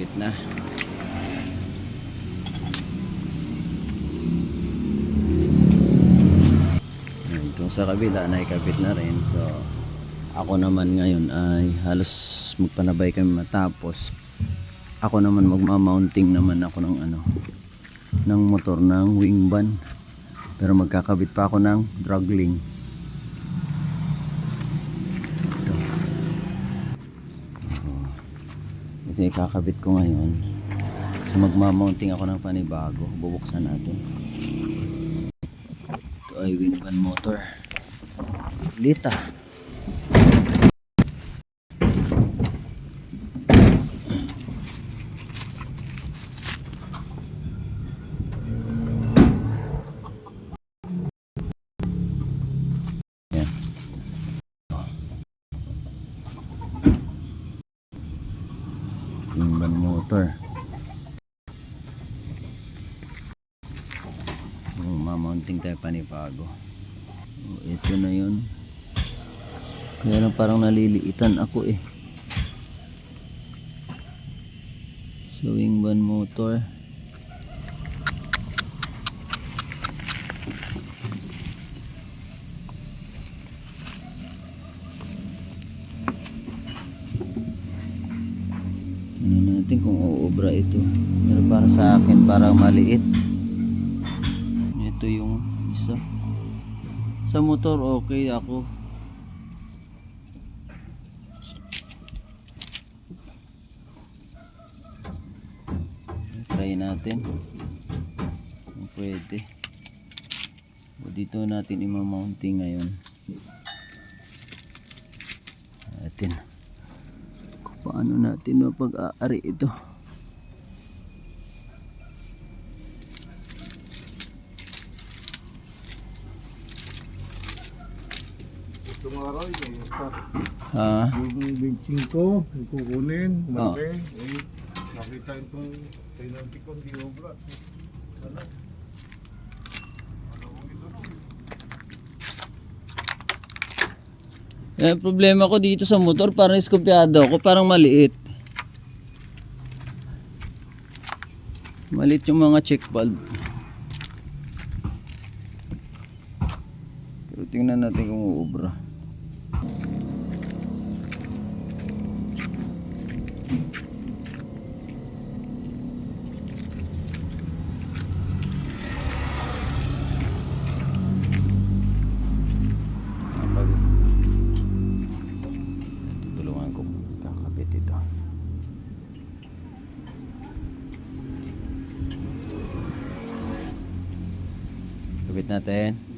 kabit na. Kung sa kabila naikabit na rin. So, ako naman ngayon ay halos magpanabay kami matapos. Ako naman magmamounting naman ako ng ano ng motor ng wing van. Pero magkakabit pa ako ng dragling. Ito. Oh. Ito yung kakabit ko ngayon. So magmamounting ako ng panibago. Bubuksan natin. Ito ay wing van motor. Lita. Wing van motor. Oh, mamounting tayo panibago. Oh, ito na yun. Kaya lang parang naliliitan ako eh. So wing van motor. Tingnan natin kung uubra ito. Pero para sa akin parang maliit. Ito yung isa. Sa motor okay ako. Try natin. Kung pwede. O, Dito natin imamounting ngayon. Natin. Paano natin mapag-aari ito. Tomorrow, yung start. Ha? Yung benching ko, yung kukunin, malaki. Eh, nakita itong pinanti ko, hindi. Ano? Ano kung ito no? Eh, problema ko dito sa motor, parang iskopyado ako, parang maliit. Maliit yung mga check valve. Pero tingnan natin kung uubra. Kabit natin.